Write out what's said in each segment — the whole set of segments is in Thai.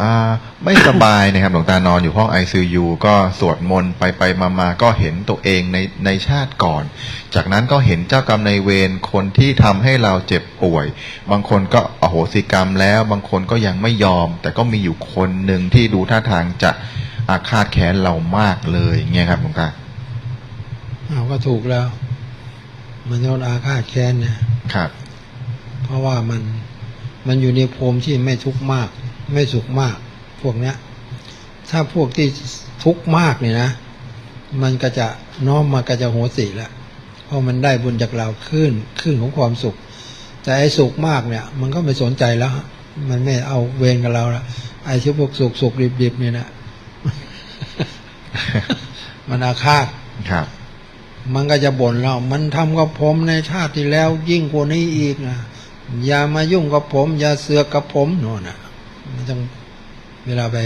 อ่าไม่สบายนะครับหลวงตานอนอยู่ห้อง ICU ก็สวดมนต์ไปไปมามาก็เห็นตัวเองในในชาติก่อน จากนั้นก็เห็นเจ้ากรรมในายเวรคนที่ทำให้เราเจ็บป่วย บางคนก็อโหสิกรรมแล้ว บางคนก็ยังไม่ยอม แต่ก็มีอยู่คนหนึ่งที่ดูท่าทางจะอาฆาตแค้นเรามากเลยเงี้ยครับหลวงตาเอาก็ถูกแล้วมันโดนอาฆาตแค้นเนี่ย ครับ เพราะว่ามันมันอยู่ในภูมิที่ไม่ทุกข์มาก ไม่สุขมาก พวกเนี้ย ถ้าพวกที่ทุกข์มากเนี่ยนะ มันก็จะน้อมมาก็จะโหสิแล้วเพราะมันได้บุญจากเราขึ้นขึ้นของความสุข แต่ไอ้สุขมากเนี่ย มันก็ไม่สนใจแล้ว มันไม่เอาเวรกับเราละไอ้ที่พวกสุขสุขดิบดิบๆเนี่ยนะมันอาฆาตครับ มันก็จะบ่นเรา มันทำกับผมในชาติที่แล้วยิ่งกว่านี้อีกนะอย่ามายุ่งกับผม อย่าเสือกกับผมโน่นน่ะมัน ต้องเวลาไป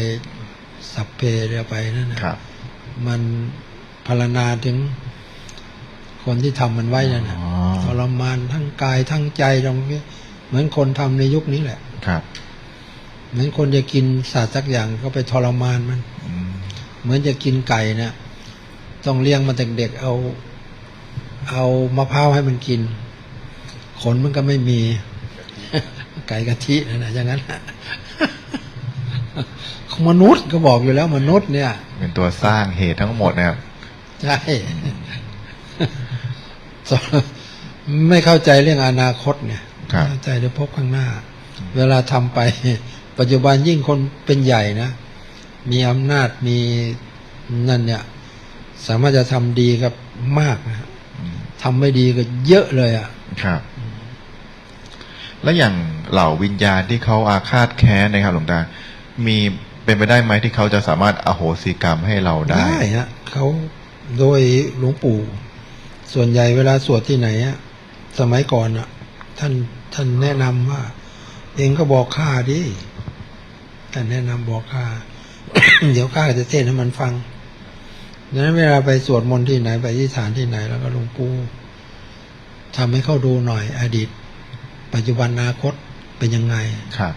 สัพเพเรือไปนั่นนะครับ มันพรรณนาถึงคนที่ทำมันไว้นั่นนะอ๋อ ทรมานทั้งกายทั้งใจตรงนี้เหมือนคนทำในยุคนี้แหละ ครับเหมือนคนจะกินสัตว์สักอย่างก็ไปทรมานมัน อืมเหมือนจะกินไก่เนี่ยต้องเลี้ยงมาแต่เด็กๆเอา เอามะพร้าวให้มันกิน ขนมันก็ไม่มี ไก่กะทินั่นนะอย่างนั้นน่ะ มนุษย์ก็บอกอยู่แล้วมนุษย์เนี่ย เป็นตัวสร้างเหตุทั้งหมดนะครับใช่สอนไม่เข้าใจเรื่องอนาคตเนี่ยครับเข้าใจเดี๋ยวพบข้างหน้า เวลาทำไป ปัจจุบันยิ่งคนเป็นใหญ่นะ มีอำนาจมีนั่นเนี่ย สามารถจะทำดีกับมากนะอืมทำไม่ดีก็เยอะเลยอะครับ แล้วอย่างเหล่าวิญญาณที่เขาอาฆาตแค้นนะครับหลวงตา มีเป็นไปได้ไหมที่เขาจะสามารถอโหสิกรรมให้เราได้ฮะเขาโดยหลวงปู่ ส่วนใหญ่เวลาสวดที่ไหนอะสมัยก่อนอะท่านท่านแนะนำว่า เองก็บอกข้าดิท่านแนะนำบอกข้า เดี๋ยวข้าจะเทศน์ให้มันฟังดังนั้นเวลาไปสวดมนต์ที่ไหนไปที่ฐานที่ไหน แล้วก็หลวงปู่ทำให้เขาดูหน่อย อดีต ปัจจุบันอนาคตเป็นยังไง ครับ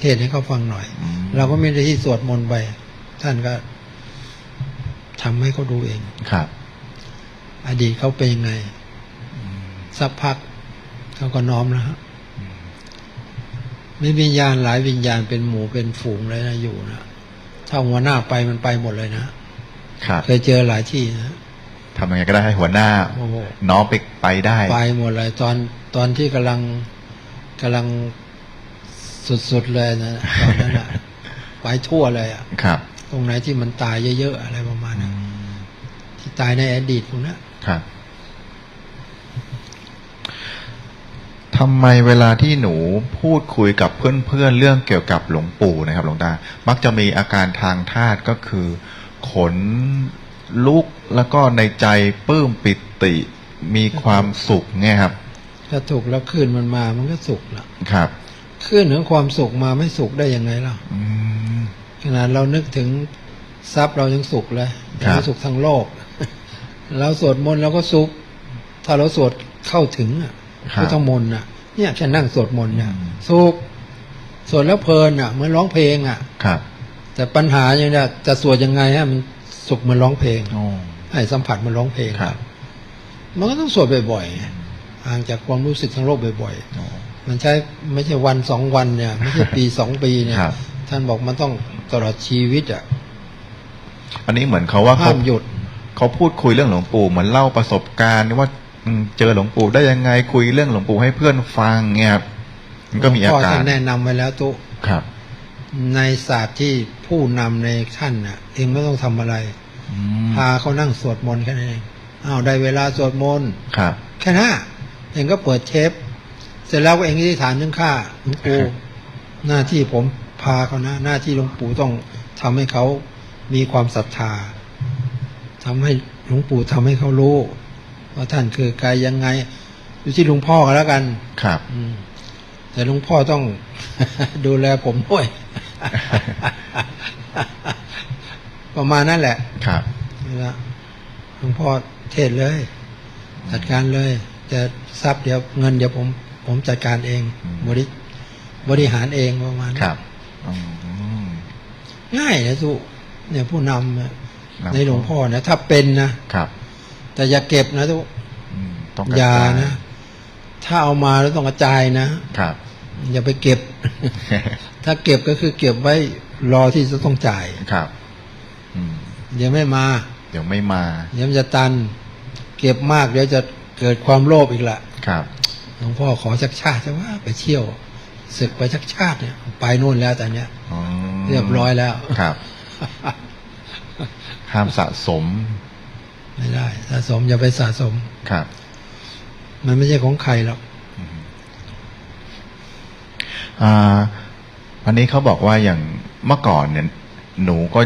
เทศน์ให้เขาฟังหน่อยอืมเราก็ไม่ได้ที่สวดมนต์ไป ท่านก็ทำให้เขาดูเองครับ อดีตเขาเป็นยังไงสักพักเขาก็น้อมแล้วฮะมีวิญญาณหลายวิญญาณเป็นหมู่เป็นฝูงเลยนะอยู่นะถ้าหัวหน้าไปมันไปหมดเลยนะครับเคยเจอหลายที่นะทำยังไงก็ได้ให้หัวหน้าโอ้โหน้องไปไปได้ ไปหมดเลยตอนตอนที่กำลังกำลัง สุดๆเลยนะตอนนั้นอะไปทั่วเลยอะครับ ตรงไหนที่มันตายเยอะๆอะไรประมาณอืนั้นมที่ตายในอดีตพวกนั้นครับทำไมเวลาที่หนูพูดคุยกับเพื่อนๆเรื่องเกี่ยวกับหลวงปู่นะครับหลวงตา มักจะมีอาการทางธาตุก็คือ ขนลุกแล้วก็ในใจปลื้มปิติมีความสุขเนี่ยครับ ถ้าถูกแล้วขึ้นมันมามันก็สุขละครับ ขึ้นถึงความสุขมาไม่สุขได้ยังไงล่ะอืมขนาดเรานึกถึงทรัพย์เรายังสุขเลยครับเราสุขทั้งโลก เราสวดมนต์เราก็สุข ถ้าเราสวดเข้าถึงอะครับพุทธมนต์อะ เนี่ยแค่นั่งสวดมนต์เนี่ยอืมสุขสวดแล้วเพลินอะเหมือนร้องเพลงอะครับ แต่ปัญหาอย่างเนี้ยจะสวดยังไงให้มันสุขเหมือนร้องเพลงโอ้ให้สัมผัสเหมันร้องเพลงครับ มันก็ต้องสวดบ่อยๆห่างจากความรู้สึกทางโลกบ่อยๆโอ้ มันใช้ไม่ใช่วันสองวันเนี่ย ไม่ใช่ปีสองปีเนี่ย ครับ ท่านบอกมันต้องตลอดชีวิตอะอันนี้เหมือนเขาว่าห้าเขามหยุด เขาพูดคุยเรื่องหลวงปู่เหมือนเล่าประสบการณ์ว่าอืมเจอหลวงปู่ได้ยังไงคุยเรื่องหลวงปู่ให้เพื่อนฟังเงี้ยครับมันก็มีอาพ่อการท่านแนะนำไว้แล้วตุครับ ในศาสตร์ที่ผู้นำในท่านน่ะ เองไม่ต้องทำอะไร อืมพาเขานั่งสวดมนต์แค่นั้นเองอ้าวได้เวลาสวดมนต์ ครับ แค่นั้นเองก็เปิดเทป เสร็จแล้วก็เองที่ฐานถึงข้าหลวงปู่หน้าที่ผมพาเขานะ หน้าที่หลวงปู่ต้องทำให้เขามีความศรัทธาทำให้หลวงปู่ทำให้เขารู้ว่าท่านคือใครยังไงอยู่ที่หลวงพ่อกันแล้วกัน ครับอืมแต่หลวงพ่อต้องดูแลผมด้วยประมาณนั้นแหละ ครับนี่ละหลวงพ่อเทศเลย จัดการเลย จะทรัพย์เดี๋ยวเงินเดี๋ยวผม ผมจัดการเองอืมบริบริหารเองประมาณนั้นครับอืมง่ายนะทุกเนี่ยผู้นำอะนำในหลวงพ่อนะถ้าเป็นนะครับ แต่อย่าเก็บนะทุกอืมต้องกระอย่าจายนะ ถ้าเอามาแล้วต้องกระจายนะครับ อย่าไปเก็บ ถ้าเก็บก็คือเก็บไว้รอที่จะต้องจ่ายครับอืมเดี๋ยวไม่มา เดี๋ยวไม่มา เดี๋ยวมันจะตัน เก็บมากเดี๋ยวจะเกิดความโลภอีกละครับ หลวงพ่อขอชักชาติจะว่าไปเที่ยวศึกไปชักชาติเนี่ย ไปนู่นแล้วแต่เนี้ยอืมเรียบร้อยแล้วครับห้ามสะสม ไม่ได้ สะสมอย่าไปสะสมครับ มันไม่ใช่ของใครหรอกอ่าวันนี้เขาบอกว่าอย่างเมื่อก่อนเนี่ย หนูก็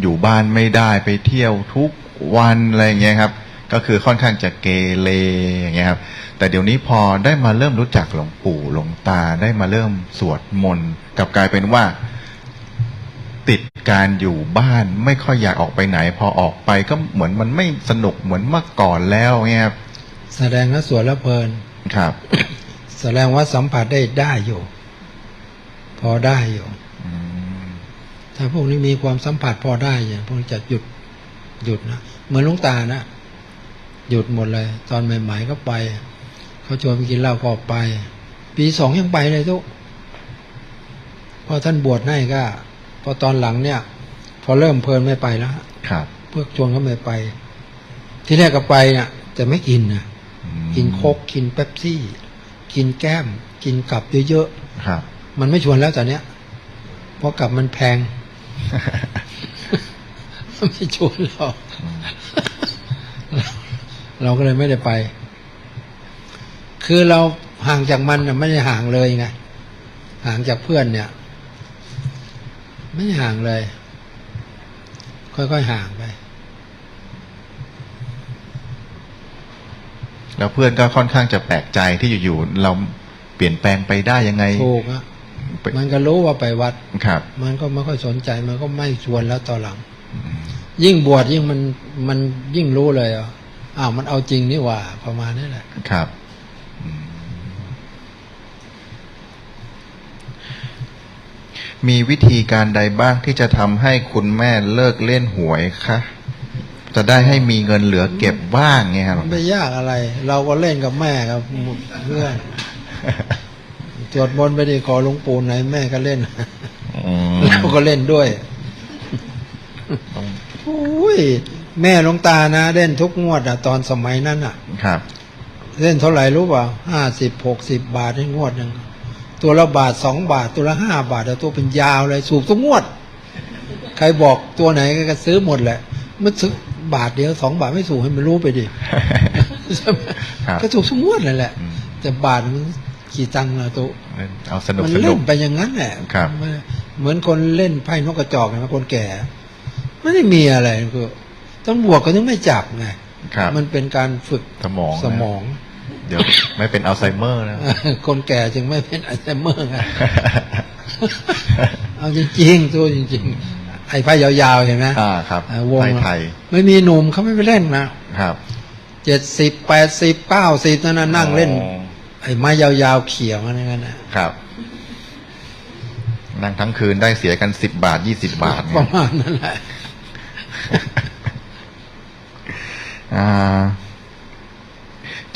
อยู่บ้านไม่ได้ไปเที่ยวทุกวันอะไรอย่างเงี้ยครับ ก็คือค่อนข้างจะเกเรอย่างเงี้ยครับ แต่เดี๋ยวนี้พอได้มาเริ่มรู้จักหลวงปู่หลวงตาได้มาเริ่มสวดมนต์กลับกลายเป็นว่า ติดการอยู่บ้านไม่ค่อยอยากออกไปไหน พอออกไปก็เหมือนมันไม่สนุกเหมือนเมื่อก่อนแล้วเงี้ยครับแสดงแล้วสวยแล้วเพลินครับ แสดงว่าสัมผัสได้ได้อยู่ พอได้อยู่อืมถ้าพวกนี้มีความสัมผัสพอได้อย่างพวกนี้จะหยุดหยุดนะเหมือนหลุงตานะ หยุดหมดเลย ตอนใหม่ๆก็ไป เขาชวนไปกินเหล้าก็ไป ปีสองยังไปเลยทุกพอท่านบวชให้ก็ พอตอนหลังเนี่ย พอเริ่มเพลินไม่ไปแล้วครับพวกชวนเขาไม่ไป ที่แรกก็ไปน่ะแต่ไม่กินนะอืมกินโคกกินเป๊ปซี่ กินแก้ม กินกับเยอะครับๆมันไม่ชวนแล้วตอนเนี้ยเพราะกับมันแพงไม่ชวนเรา เราก็เลยไม่ได้ไป คือเราห่างจากมันน่ะไม่ได้ห่างเลยไงห่างจากเพื่อนเนี่ย ไม่ได้ห่างเลย ค่อยๆห่างไป แล้วเพื่อนก็ค่อนข้างจะแปลกใจที่อยู่ๆเราเปลี่ยนแปลงไปได้ยังไงถูกอะไปมันก็รู้ว่าไปวัดครับ มันก็ไม่ค่อยสนใจมันก็ไม่ชวนแล้วตอนหลัง ยิ่งบวชยิ่งมันมันยิ่งรู้เลยอะ อ้าวมันเอาจริงนี่หว่า ประมาณนี้แหละ ครับอืมมีวิธีการใดบ้างที่จะทำให้คุณแม่เลิกเล่นหวยคะจะได้ให้มีเงินเหลือเก็บบ้างไงครับมันไม่ยากอะไร เราก็เล่นกับแม่กับเพื่อนสวดมนต์ไปดิขอหลวงปู่ไหนแม่ก็เล่นอืมเราก็เล่นด้วยต้องโอ้ย แม่หลวงตานะเล่นทุกงวดอะ ตอนสมัยนั้นอะ ครับ เล่นเท่าไหร่รู้เปล่าห้าสิบหกสิบบาทให้งวดหนึ่งตัวละบาทสองบาท ตัวละห้าบาทแต่ตัวเป็นยาวเลยสูบทุกงวด ใครบอกตัวไหนก็ซื้อหมดแหละมันซื้อบาทเดียวสองบาทไม่สูบให้มันรู้ไปดิใช่ไหมครับก็ถูกทุกงวดเลยแหละอืมแต่บาทมันกี่ตังค์ละตัวเล่นเอาสนุกมันสนุเล่กนไปอย่างนั้นแหละครับไม่เหมือนคนเล่นไพ่นกกระจอกนะคนแก่ ไม่ได้มีอะไรคือ ต้องบวกก็ต้องไม่จับไงครับมันเป็นการฝึกสมองนะสมอง เดี๋ยวไม่เป็นอัลไซเมอร์นะคนแก่จึงไม่เป็นอัลไซเมอร์ไงเอาจริงๆตัวจริง ๆ ไอ้ไพ่ยาวๆเห็นไหมอ่าครับอ่าวงไทยไทย ไม่มีหนุ่มเขาไม่ไปเล่นนะครับเจ็ดสิบแปดสิบเก้าสิบนั่นนะนั่งเล่นอ๋อไอ้ไม้ยาวๆเขียวนั่นนะครับนั่งทั้งคืนได้เสียกันสิบบาทยี่สิบบาทปเนี่ยระมาณนั้นแหละอ่า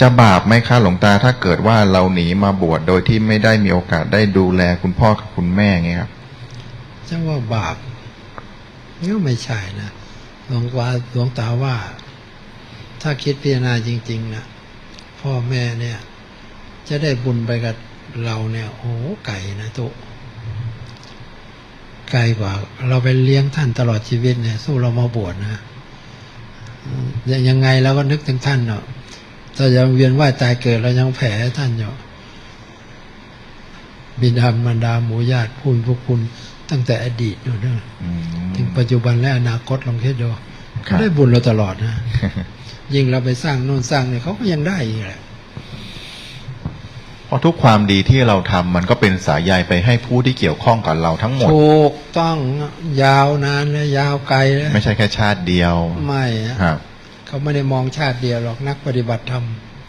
จะบาปไหมคะหลวงตาถ้าเกิดว่าเราหนีมาบวชโดยที่ไม่ได้มีโอกาสได้ดูแลคุณพ่อกับคุณแม่ไงครับจะว่าบาปก็ไม่ใช่นะหลวงตาหลวงตาว่า ถ้าคิดพิจารณาจริง ๆนะพ่อแม่เนี่ย จะได้บุญไปกับเราเนี่ย โอ้ไก่นะตุไกลกว่า เราไปเลี้ยงท่านตลอดชีวิตเนี่ยสู้เรามาบวชนะ อืมยังยังไงเราก็นึกถึงท่านเนาะถ้ายังเวียนว่ายตายเกิดเรายังแผ่ให้ท่านอยู่บิดามารดาหมู่ญาติผู้มีพวกคุณตั้งแต่อดีตอยู่เนอะอืมถึงปัจจุบันและอนาคตลองคิดดูครัเขาบได้บุญเราตลอดนะยิ่งเราไปสร้างโน่นสร้างเนี่ยเขาก็ยังได้อีกแหละ เพราะทุกความดีที่เราทำมันก็เป็นสายใยไปให้ผู้ที่เกี่ยวข้องกับเราทั้งหมด ถูกต้องยาวนานและยาวไกลแล้วไม่ใช่แค่ชาติเดียวไม่อะครับเขาไม่ได้มองชาติเดียวหรอกนักปฏิบัติธรรม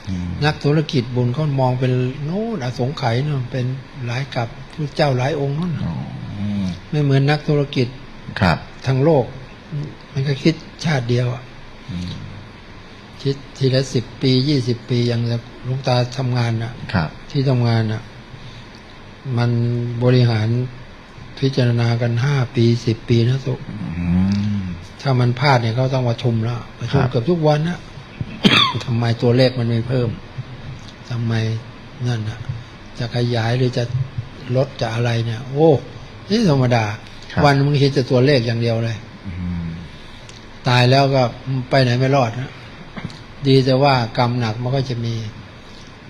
อืมนักธุรกิจบุญเขามองเป็นโน้นอสงไขยเนาะเป็นหลายกับพระเจ้าหลายองค์นั่นอ๋ออืมไม่เหมือนนักธุรกิจครับทั้งโลก มันก็คิดชาติเดียวอะอืม คิดทีละสิบปียี่สิบปีอย่างหลุงตาทำงานน่ะครับที่ทำงานน่ะ มันบริหารพิจารณากันห้าปีสิบปีนะสุอืมถ้ามันพลาดเนี่ยเขาต้องประชุมแล้วประชุมครับเกือบทุกวันนะทำไมตัวเลขมันไม่เพิ่มทำไมนั่นน่ะ จะขยายหรือจะลดจะอะไรเนี่ย โอ้นี่ธรรมดาครับวันมึงคิดแต่ตัวเลขอย่างเดียวเลยอืมตายแล้วก็ไปไหนไม่รอดนะ ดีแต่ว่ากรรมหนักมันก็จะมี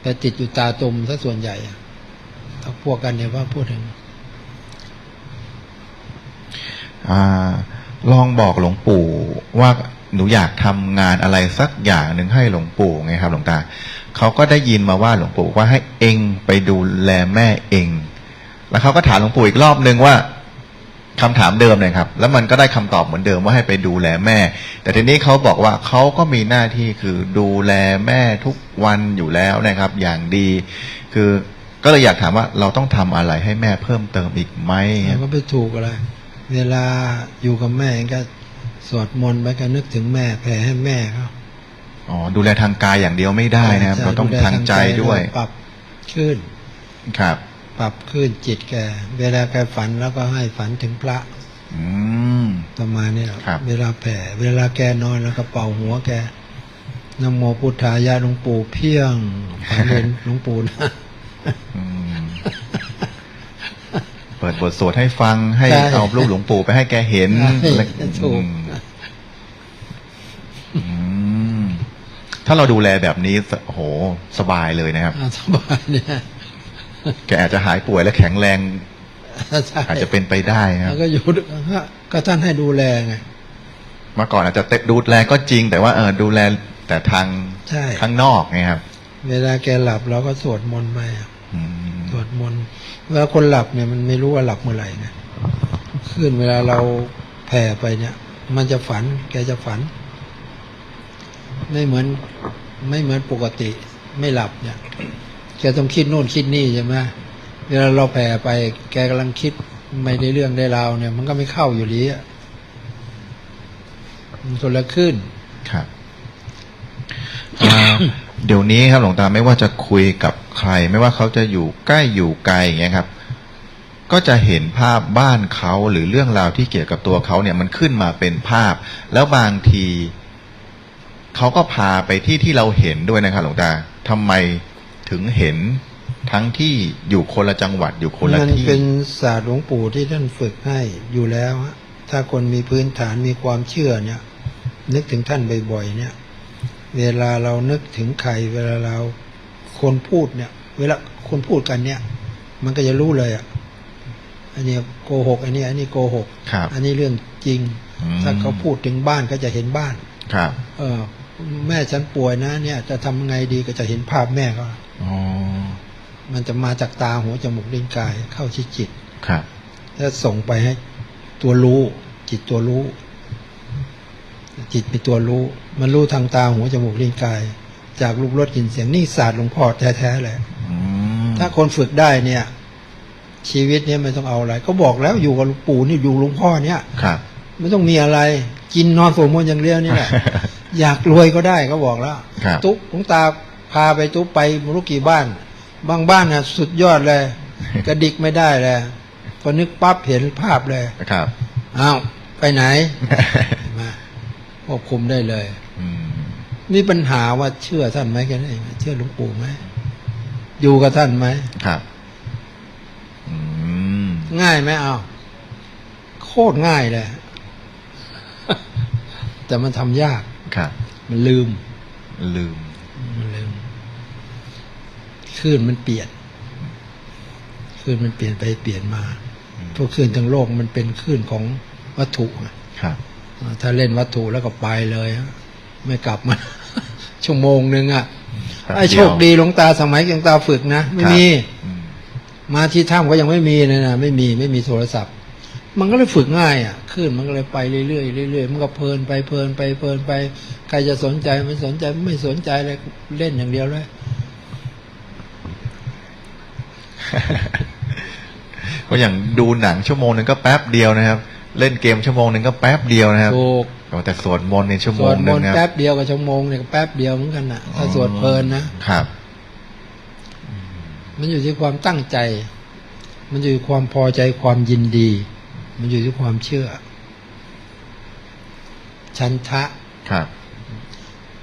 แต่ติดอยู่ตาตุ่มซะส่วนใหญ่อะถ้าพวกกันเนี่ยว่าพูดถึงอลองบอกหลวงปู่ว่าหนูอยากทำงานอะไรสักอย่างหนึ่งให้หลวงปู่ไงครับ หลวงตาเขาก็ได้ยินมาว่าหลวงปู่ว่าให้เองไปดูแลแม่เอง แล้วเขาก็ถามหลวงปู่อีกรอบนึงว่า คำถามเดิมเลยครับ แล้วมันก็ได้คำตอบเหมือนเดิมว่าให้ไปดูแลแม่ แต่ทีนี้เขาบอกว่าเขาก็มีหน้าที่คือดูแลแม่ทุกวันอยู่แล้วนะครับ อย่างดี คือก็เลยอยากถามว่าเราต้องทำอะไรให้แม่เพิ่มเติมอีกไหมมันก็ไปถูกอะไร เวลาอยู่กับแม่ก็สวดมนต์ไปก็นึกถึงแม่แผ่ให้แม่เขาอ๋อดูแลทางกายอย่างเดียวไม่ได้นะครับ เราต้องแลทางใจด้วยปรับขึ้นครับ ปรับขึ้นจิตแก เวลาแกฝันแล้วก็ให้ฝันถึงพระอืมประมาณเนี้ยครับเวลาแผ่ เวลาแกนอนแล้วก็เป่าหัวแกนะโมพุทธายะหลวงปู่เพียงฝันเห็นหลวงปู่นะอืมเปิดบทสวดให้ฟังให้ใช่เอารูปหลวงปู่ไปให้แกเห็นใช่แล้วถูกอืมอืมถ้าเราดูแลแบบนี้โอ้โหสบายเลยนะครับอ่าสบายเนี่ย แกอาจจะหายป่วยและแข็งแรง ใช่อาจจะเป็นไปได้นะคแล้รับวก็อยู่ก็ท่านให้ดูแลไง เมื่อก่อนอาจจะเตะดูแลก็จริง แต่ว่าเออดูแลแต่ทางใช่ ข้างนอกไงครับ เวลาแกหลับเราก็สวดมนต์ไปอะอืมสวดมนต์เวลาคนหลับเนี่ยมันไม่รู้ว่าหลับเมื่อไหร่ไงขึ้นเวลาเราแผ่ไปเนี่ย มันจะฝัน แกจะฝัน ไม่เหมือน ไม่เหมือนปกติ ไม่หลับเนี่ย แกต้องคิดโน่นคิดนี่ใช่ไหมเวลาเราแผ่ไป แกกำลังคิดไม่ได้เรื่องได้ราวเนี่ย มันก็ไม่เข้าอยู่ดีอะมันคนละขึ้นครับเดี๋ยวนี้ครับหลวงตาไม่ว่าจะคุยกับใคร ไม่ว่าเขาจะอยู่ใกล้อยู่ไกลอย่างเงี้ยครับ ก็จะเห็นภาพบ้านเขาหรือเรื่องราวที่เกี่ยวกับตัวเขาเนี่ยมันขึ้นมาเป็นภาพ แล้วบางทีเขาก็พาไปที่ที่เราเห็นด้วยนะครับหลวงตาทำไม ถึงเห็นทั้งที่อยู่คนละจังหวัดอยู่คนละมันที่เป็นศาสตร์หลวงปู่ที่ท่านฝึกให้อยู่แล้วฮะถ้าคนมีพื้นฐานมีความเชื่อเนี่ย นึกถึงท่านบ่อยๆเนี่ย เวลาเรานึกถึงใครเวลาเราคนพูดเนี่ย เวลาคนพูดกันเนี่ย มันก็จะรู้เลยอะอันนี้โกหก อันนี้ อันนี้โกหกครับอันนี้เรื่องจริงอืมถ้าเขาพูดถึงบ้านก็จะเห็นบ้านครับ เออ แม่ฉันป่วยนะ เนี่ย จะทำไงดีก็จะเห็นภาพแม่ก็อ๋อมันจะมาจากตาหูจมูกลิ้นกายเข้าที่จิตครับแล้วส่งไปให้ตัวรู้ จิตตัวรู้ จิตเป็นตัวรู้ มันรู้ทางตาหูจมูกลิ้นกาย จากรูปรสกลิ่นเสียงนี่ศาสตร์หลวงพ่อแท้ๆเลยอืมถ้าคนฝึกได้เนี่ย ชีวิตเนี้ไม่ต้องเอาอะไร ก็บอกแล้วอยู่กับหลวงปู่นี่อยู่หลวงพ่อเนี่ยครับไม่ต้องมีอะไร กินนอนสวดมนต์อย่างเดียวนี่แหละ อยากรวยก็ได้ก็บอกแล้วครับ ตุ๊กหลวงตาพาไปตุ๊กไปไม่รู้กี่บ้าน บางบ้านน่ะสุดยอดเลย กระดิกไม่ได้เลยพอนึกปั๊บเห็นภาพเลยครับ อ้าวไปไหน มาควบคุมได้เลย อืมมีปัญหาว่าเชื่อท่านไหมแค่นั้นเองเชื่อหลวงปู่ไหมอยู่กับท่านไหม ครับ อืมง่ายไหมอ้าวโคตรง่ายเลย แต่มันทำยาก ครับ มันลืม ลืม มันลืมคลื่นมันเปลี่ยนคลื่นมันเปลี่ยนไปเปลี่ยนมาพวกคลื่นทั้งโลกมันเป็นคลื่นของวัตถุอะครับอ่าถ้าเล่นวัตถุแล้วก็ไปเลยฮะไม่กลับมา ชั่วโมงหนึ่งอะครับไอ้โชคดีหลวงตาสมัยหลวงตาฝึกนะ ไม่มีอืมมาที่ถ้ำก็ยังไม่มีเลยนะไม่มีไม่มีโทรศัพท์ มันก็เลยฝึกง่ายอะขึ้นมันก็เลยไปเรื่อยๆเรื่อยๆมันก็เพลินไปเพลินไปเพลินไปใครจะสนใจไม่สนใจไม่สนใจเลยเล่นอย่างเดียวเลยก็อย่างดูหนังชั่วโมงนึงก็แป๊บเดียวนะครับ เล่นเกมชั่วโมงหนึ่งก็แป๊บเดียวนะครับถูกแต่สวดมนต์ในชั่วสโมวงดหมนึ่งนต์นะแป๊บเดียวกับชั่วโมงเนี่ยก็แป๊บเดียวเหมือนกันนะถ้าสวดเพลินนะครับ มันอยู่ที่ความตั้งใจ มันอยู่ที่ความพอใจความยินดี มันอยู่ที่ความเชื่อ ชันทะครับ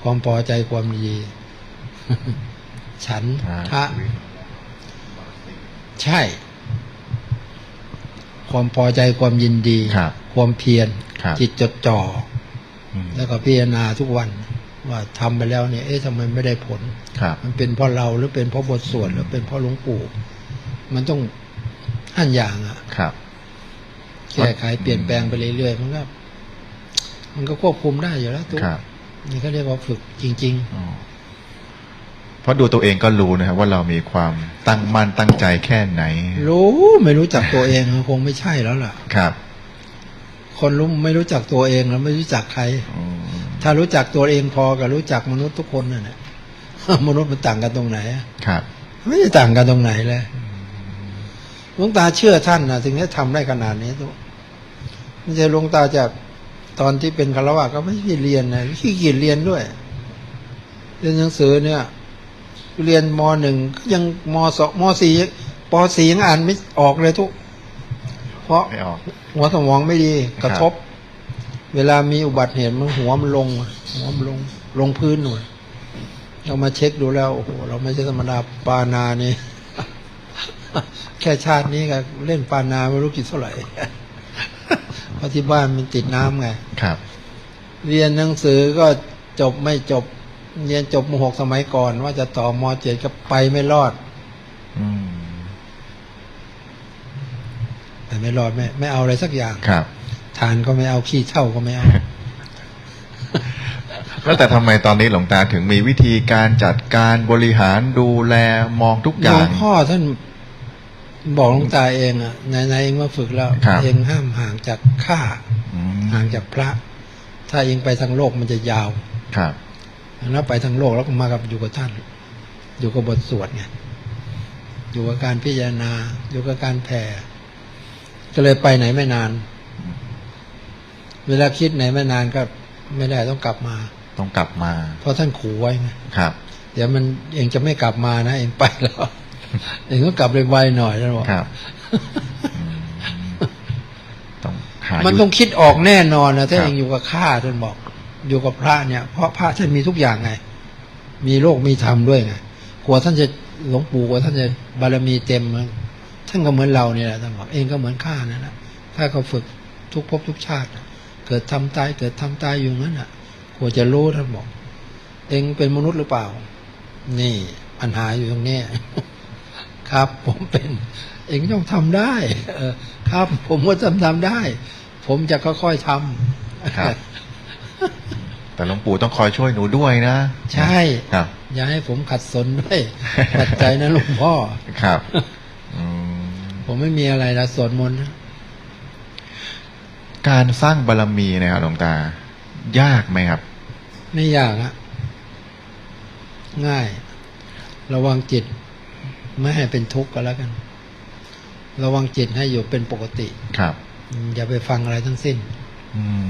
ความพอใจความดี ฉันทะ ใช่ ความพอใจความยินดีครับความเพียรครับจิตจดจ่ออืมแล้วก็พิจารณาทุกวัน ว่าทำไปแล้วเนี่ย เอ๊ะทำไมไม่ได้ผลครับมันเป็นเพราะเราหรือเป็นเพราะบทสวดหรือเป็นเพราะหลวงปู่ มันต้องอันอย่างอะครับ แก้ไขเปลี่ยนแปลงไปเรื่อยๆมันก็มันก็ควบคุมได้อยู่แล้วตัวครับนี่เขาเรียกว่าฝึกจริงอ๋อเพราะดูตัวเองก็รู้นะครับว่าเรามีความตั้งมั่นตั้งใจแค่ไหนๆรู้ไม่รู้จักตัวเองคงไม่ใช่แล้วล่ะครับ คนรู้ไม่รู้จักตัวเองแล้วไม่รู้จักใครอืมถ้ารู้จักตัวเองพอกับรู้จักมนุษย์ทุกคนน่ะนะมนุษย์มันต่างกันตรงไหนอะครับ ไม่ได้ต่างกันตรงไหนเลย หลวงตาเชื่อท่านนะถึงได้ทำได้ขนาดนี้ทุกไม่ใช่หลวงตาจากตอนที่เป็นคารวะก็ไม่ได้เรียนนะขี้เกียจเรียนด้วย เรียนหนังสือเนี่ย เรียนมหนึ่งก็ยังมสองมสี่ปสี่ยังอ่านไม่ออกเลยทุก เพราะไม่ออกหัวสมองไม่ดีกระครับทบ เวลามีอุบัติเหตุมันหัวมันลง หัวมันลงลงพื้นหน่อยเรามาเช็คดูแล้วโอ้โหเราไม่ใช่ธรรมดาปานานี่ แค่ชาตินี้ก็เล่นปานาไม่รู้กี่เท่าไหร่เพราะที่บ้านมันติดน้ำไงครับ เรียนหนังสือก็จบไม่จบ เรียนจบมหกสมัยก่อน ว่าจะต่อมเจ็ดก็ไปไม่รอดอืมแต่ไม่รอดไม่ไม่เอาอะไรสักอย่างครับทานก็ไม่เอาขี้เท่าก็ไม่เอาแล้วแต่ทำไมตอนนี้หลวงตาถึงมีวิธีการจัดการบริหารดูแลมองทุกอหลย่าวงงพ่อท่าน บอกหลวงตาเองอะนายนายเองมาฝึกแล้ว ครับเองห้ามห่างจากข้าอืม ห่างจากพระ ถ้าเองไปทางโลกมันจะยาว ครับ แล้วไปทางโลกแล้วก็มากับอยู่กับท่าน อยู่กับบทสวดไงอยู่กับการพิจารณา อยู่กับการแผ่ก็เลยไปไหนไม่นาน เวลาคิดไหนไม่นานก็ไม่ได้ต้องกลับมา ต้องกลับมาเพราะท่านขู่ไว้ไงครับ เดี๋ยวมันเองจะไม่กลับมานะ เองไปแล้ว เองก็กลับเลยไวหน่อยแล้วบอกครับอืมต้องหามันยุต้องคิดออกแน่นอนนะถ้าครับเองอยู่กับข้าท่านบอก อยู่กับพระเนี่ย เพราะพระท่านมีทุกอย่างไง มีโลกมีธรรมด้วยไงกลัวท่านจะหลวงปู่กลัวท่านจะบารมีเต็มท่านก็เหมือนเราเนี่ยแหละท่านบอกเองก็เหมือนข้านั่นแหละข้าก็ฝึกทุกภพทุกชาติ เกิดทำตายเกิดทำตายอยู่งั้นอะกลัวจะรู้ท่านบอกเองเป็นมนุษย์หรือเปล่า นี่ปัญหาอยู่ตรงเนี้ย ครับ ผมเป็น เองต้องทำได้เออครับ ผมก็ทำทำได้ ผมจะค่อยๆทำครับ แต่หลวงปู่ต้องคอยช่วยหนูด้วยนะ ใช่ครับอย่าให้ผมขัดสนด้วยปัจจัยนะหลวงพ่อครับอืมผมไม่มีอะไรละสวดมนต์นะการสร้างบารมีนะครับหลวงตา ยากไหมครับ ไม่ยากอะง่าย ระวังจิต ไม่ให้เป็นทุกข์ก็แล้วกัน ระวังจิตให้อยู่เป็นปกติ ครับ อย่าไปฟังอะไรทั้งสิ้น อืม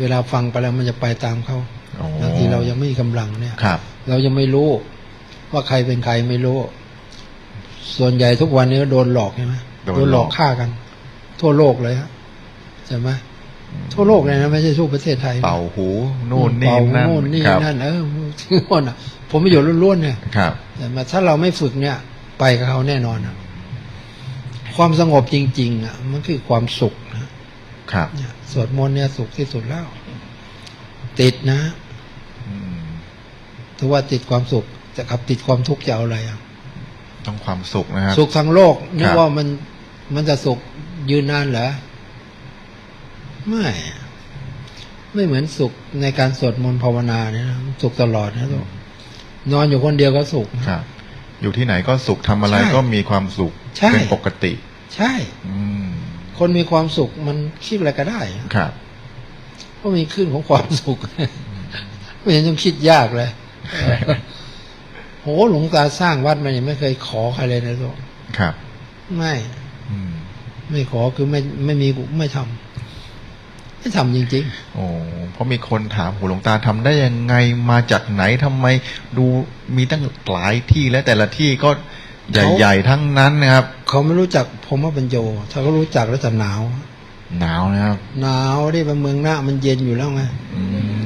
เวลาฟังไปแล้วมันจะไปตามเขาโอ้บางทีเรายังไม่มีกำลังเนี่ยครับ เรายังไม่รู้ ว่าใครเป็นใครไม่รู้ ส่วนใหญ่ทุกวันนี้ก็โดนหลอกใช่ไหมโดนหลอกหลอกฆ่ากัน ทั่วโลกเลยฮะใช่ไหมทั่วโลกเลยนะไม่ใช่ทั่วประเทศไทยนะเป่าหูนู่นนี่เป่านั่นโน่นนี่ครับนั่นเออที่โน่นอะ ผมประโยชน์ล้วนๆเนี่ยครับแต่มาถ้าเราไม่ฝึกเนี่ย ไปกับเขาแน่นอนอะความสงบจริง ๆ อะ มันคือความสุขนะครับเนี่ยสวดมนต์เนี่ยสุขที่สุดแล้ว ติดนะอืมถือว่าติดความสุขจะกับติดความทุกข์จะเอาอะไรอะต้องความสุขนะครับสุขทางโลกนึกครับว่ามันมันจะสุขยืนนานเหรอไม่ ไม่เหมือนสุขในการสวดมนต์ภาวนาเนี่ยนะสุขตลอดนะทุกนอนอยู่คนเดียวก็สุขนะครับ อยู่ที่ไหนก็สุขทำอะไรใช่ก็มีความสุขใช่เป็นปกติ ใช่ อืมคนมีความสุขมันคิดอะไรก็ได้ครับเพราะมีขึ้นของความสุขไม่เห็นต้องคิดยากเลยเออโหหลวงตาสร้างวัดมาเนี่ยไม่เคยขอใครเลยนะทุกครับ ไม่อืมไม่ขอคือไม่ไม่มีไม่ท ไม่ทำจริงโอ้เพราะมีคนถามโหหลวงตาทำได้ยังไงมาจากไหนทำไมดูมีตั้งหลายที่และแต่ละที่ก็ใหญ่ๆทั้งนั้นนะครับๆเขาไม่รู้จักผมว่าเป็นโยถ้าเขารู้จักแล้วจะหนาว หนาวนะครับ หนาวที่เป็นเมืองหน้ามันเย็นอยู่แล้วไงอืม